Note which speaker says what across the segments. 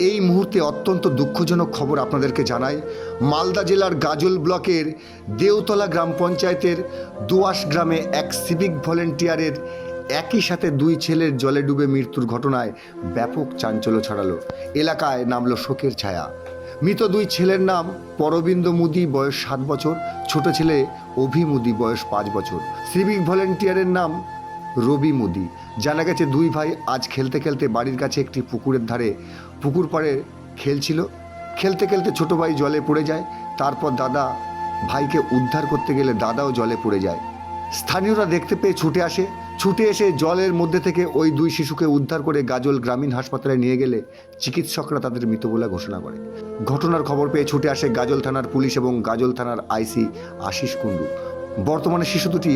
Speaker 1: এই মুহূর্তে অত্যন্ত দুঃখজনক খবর আপনাদেরকে জানাই। মালদা জেলার গাজল ব্লকের দেওতলা গ্রাম পঞ্চায়েতের দোয়াশ গ্রামে এক সিভিক ভলেন্টিয়ারের একই সাথে দুই ছেলের জলে ডুবে মৃত্যুর ঘটনায় ব্যাপক চাঞ্চল্য ছড়ালো। এলাকায় নামলো শোকের ছায়া। মৃত দুই ছেলের নাম পরবিন্দ মুদি, বয়স সাত বছর। ছোট ছেলে অভি মুদি, বয়স পাঁচ বছর। সিভিক ভলেন্টিয়ারের নাম রবি মুদি। জানা গেছে দুই ভাই আজ খেলতে খেলতে বাড়ির কাছে একটি পুকুরের ধারে পুকুর পাড়ে খেলছিল। খেলতে খেলতে ছোট ভাই জলে পড়ে যায়। তারপর দাদা ভাইকে উদ্ধার করতে গেলে দাদাও জলে পড়ে যায়। স্থানীয়রা দেখতে পেয়ে ছুটে আসে। ছুটে এসে জলের মধ্যে থেকে ওই দুই শিশুকে উদ্ধার করে গাজল গ্রামীণ হাসপাতালে নিয়ে গেলে চিকিৎসকরা তাদের মৃত বলে ঘোষণা করে। ঘটনার খবর পেয়ে ছুটে আসে গাজল থানার পুলিশ এবং গাজল থানার আইসি আশিস কুণ্ডু। বর্তমানে শিশু দুটি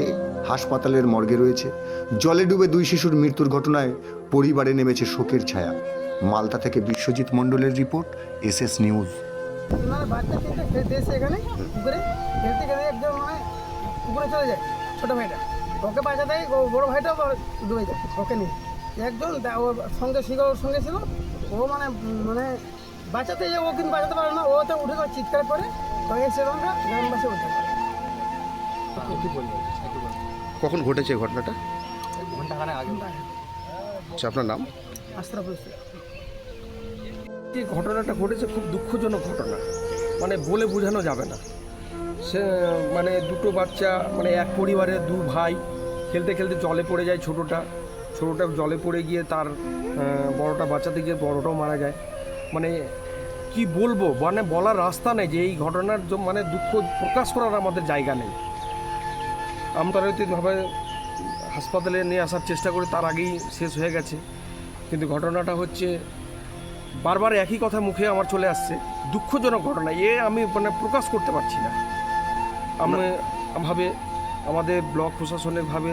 Speaker 1: হাসপাতালের মর্গে রয়েছে। জলে ডুবে দুই শিশুর মৃত্যুর ঘটনায় পরিবারে নেমেছে শোকের ছায়া। মালদা থেকে বিশ্বজিৎ মণ্ডলের রিপোর্ট এস এস নিউজ
Speaker 2: খেলতে এখানে পুকুরে খেলতে মানে পুকুরে চলে যায় ছোটো ভাইটা। ওকে বাঁচাতে ও বড়ো ভাইটাও ডুবে যায় ওকে নিয়ে একজন তা- ওর সঙ্গে ছিল ওর সঙ্গে ছিল ও মানে মানে বাঁচাতে যে ও কিন্তু বাঁচাতে পারে না ও তো উঠে করে চিৎকার করে তো এসে আমরা গ্রামবাসী উঠে।
Speaker 3: কখন ঘটেছে এই ঘটনাটা? আচ্ছা আপনার নাম?
Speaker 4: যে ঘটনাটা ঘটেছে খুব দুঃখজনক ঘটনা। মানে বলে বোঝানো যাবে না। সে মানে দুটো বাচ্চা মানে এক পরিবারের দু ভাই, খেলতে খেলতে জলে পড়ে যায় ছোটোটা। ছোটোটা জলে পড়ে গিয়ে তার বড়টা বাঁচাতে গিয়ে বড়টাও মারা যায়। মানে কি বলব মানে বলার রাস্তা নেই যে এই ঘটনার মানে দুঃখ প্রকাশ করার আমাদের জায়গা নেই। আমতারাতিভাবে হাসপাতালে নিয়ে আসার চেষ্টা করে তার আগেই শেষ হয়ে গেছে। কিন্তু ঘটনাটা হচ্ছে, বারবার একই কথা মুখে আমার চলে আসছে। দুঃখজনক ঘটনা, এ আমি মানে প্রকাশ করতে পারছি না। আমি ভাবে আমাদের ব্লক প্রশাসনের ভাবে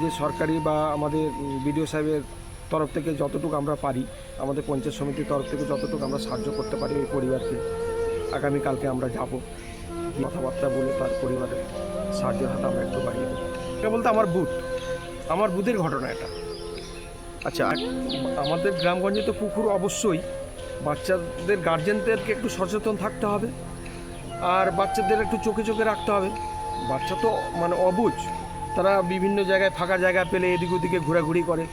Speaker 4: যে সরকারি বা আমাদের বিডিও সাহেবের তরফ থেকে যতটুকু আমরা পারি, আমাদের পঞ্চায়েত সমিতির তরফ থেকে যতটুকু আমরা সাহায্য করতে পারি ওই পরিবারকে আগামীকালকে আমরা যাব। কথাবার্তা বলে তার পরিবারের সাহায্যের হাত আমরা একটু বাড়িয়ে দেবো। বলতে আমার বুথ। আমার বুথের ঘটনা এটা। আচ্ছা আমাদের গ্রামগঞ্জে তো পুকুর অবশ্যই। বাচ্চাদের গার্জেনদেরকে একটু সচেতন থাকতে হবে। আর বাচ্চাদের একটু চোখে চোখে রাখতে হবে। বাচ্চা তো মানে অবুজ। তারা বিভিন্ন জায়গায় ফাঁকা জায়গা পেলে এদিক ওদিকে ঘোরাঘুরি করে।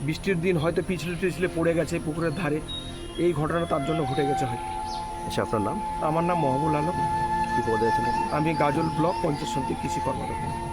Speaker 4: বৃষ্টির দিন হয়তো পিছলে টিছলে পড়ে গেছে পুকুরের ধারে। এই ঘটনা তার জন্য ঘটে গেছে হয়তো।
Speaker 3: আচ্ছা আপনার নাম?
Speaker 4: আমার নাম মহবুল আলম।
Speaker 3: কী পদে আছেন?
Speaker 4: আমি গাজল ব্লক পঞ্চাশ সমিতি কৃষি কর্মকর্তা।